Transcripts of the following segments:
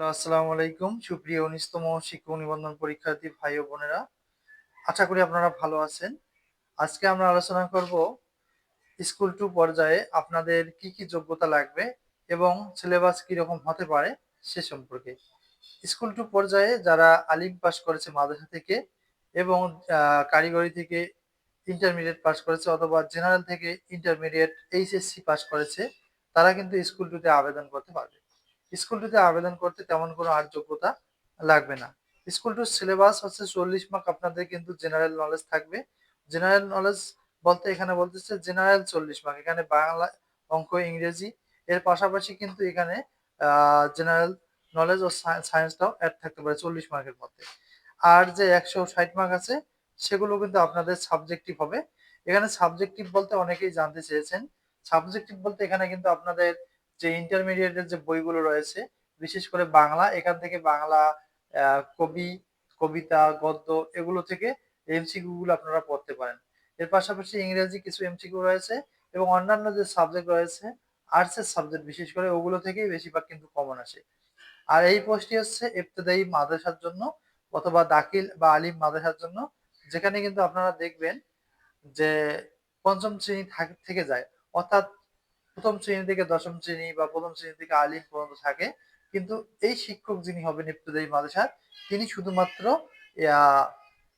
Hello, আসসালামু আলাইকুম। সুপ্রিয় উনিশতম শিক্ষক নিবন্ধন পরীক্ষার্থী ভাই ও বোনেরা, আশা করি আপনারা ভালো আছেন। আজকে আমরা আলোচনা করব স্কুল টু পর্যায়ে আপনাদের কি কি যোগ্যতা লাগবে এবং সিলেবাস কীরকম হতে পারে সে সম্পর্কে। স্কুল টু পর্যায়ে যারা আলিম পাস করেছে মাদ্রাসা থেকে এবং কারিগরি থেকে ইন্টারমিডিয়েট পাস করেছে অথবা জেনারেল থেকে ইন্টারমিডিয়েট এইচএসসি পাস করেছে, তারা কিন্তু স্কুল টুতে আবেদন করতে পারবে। স্কুল টুতে আবেদন করতে তেমন কোনো আর যোগ্যতা লাগবে না। স্কুল টুর সিলেবাস হচ্ছে চল্লিশ মার্ক, আপনাদের কিন্তু জেনারেল নলেজ থাকবে। জেনারেল নলেজ বলতে এখানে বলতেছে জেনারেল চল্লিশ মার্ক, এখানে বাংলা অঙ্ক, ইংরেজি, এর পাশাপাশি কিন্তু এখানে জেনারেল নলেজ ও সায়েন্সটাও অ্যাড থাকতে পারে চল্লিশ মার্কের মধ্যে। আর যে একশো ষাট মার্ক আছে, সেগুলো কিন্তু আপনাদের সাবজেক্টিভ হবে। এখানে সাবজেক্টিভ বলতে অনেকেই জানতে চেয়েছেন। সাবজেক্টিভ বলতে এখানে কিন্তু আপনাদের যে ইন্টারমিডিয়েটের যে বইগুলো রয়েছে, বিশেষ করে বাংলা, এখান থেকে বাংলা কবি, কবিতা, গদ্য, এগুলো থেকে এমসিকিউ গুলো আপনারা পড়তে পারেন। এর পাশাপাশি ইংরেজি কিছু এমসিকিউ রয়েছে এবং অন্যান্য যে সাবজেক্ট রয়েছে আর্টসের সাবজেক্ট বিশেষ করে ওগুলো থেকেই বেশিরভাগ কিন্তু কমন আসে। আর এই পোস্টটি হচ্ছে ইবতদায়ী মাদ্রাসার জন্য অথবা দাখিল বা আলিম মাদ্রাসার জন্য, যেখানে কিন্তু আপনারা দেখবেন যে পঞ্চম শ্রেণি থেকে যায়। অর্থাৎ প্রথম শ্রেণি থেকে দশম শ্রেণি বা প্রথম শ্রেণি থেকে আলিম পর্যন্ত থাকে। কিন্তু এই শিক্ষক যিনি হবেন ইবতদায়ী মাদ্রাসার, তিনি শুধুমাত্র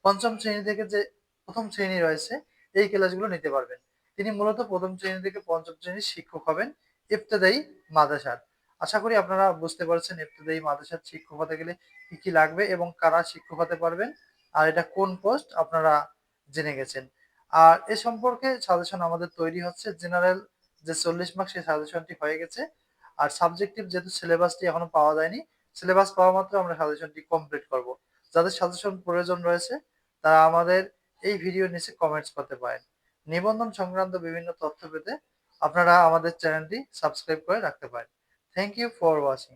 পঞ্চম শ্রেণি থেকে যে প্রথম শ্রেণি রয়েছে, এই ক্লাসগুলো নিতে পারবেন। তিনি মূলত প্রথম শ্রেণি থেকে পঞ্চম শ্রেণির শিক্ষক হবেন ইবতদায়ী মাদ্রাসার। আশা করি আপনারা বুঝতে পারছেন ইবতদায়ী মাদ্রাসার শিক্ষক হতে গেলে কি কি লাগবে এবং কারা শিক্ষক হতে পারবেন আর এটা কোন পোস্ট আপনারা জেনে গেছেন। আর এ সম্পর্কে সাজেশন আমাদের তৈরি হচ্ছে জেনারেল যে চল্লিশ মার্ক সেই সাজেশনটি হয়ে গেছে। আর সাবজেক্টিভ যেহেতু সিলেবাসটি এখনও পাওয়া যায়নি সিলেবাস পাওয়া মাত্র আমরা সাজেশনটি কমপ্লিট করব। যাদের সাজেশন প্রয়োজন রয়েছে, তারা আমাদের এই ভিডিও নিচে কমেন্টস করতে পারেন। নিবন্ধন সংক্রান্ত বিভিন্ন তথ্য পেতে আপনারা আমাদের চ্যানেলটি সাবস্ক্রাইব করে রাখতে পারেন। Thank you for watching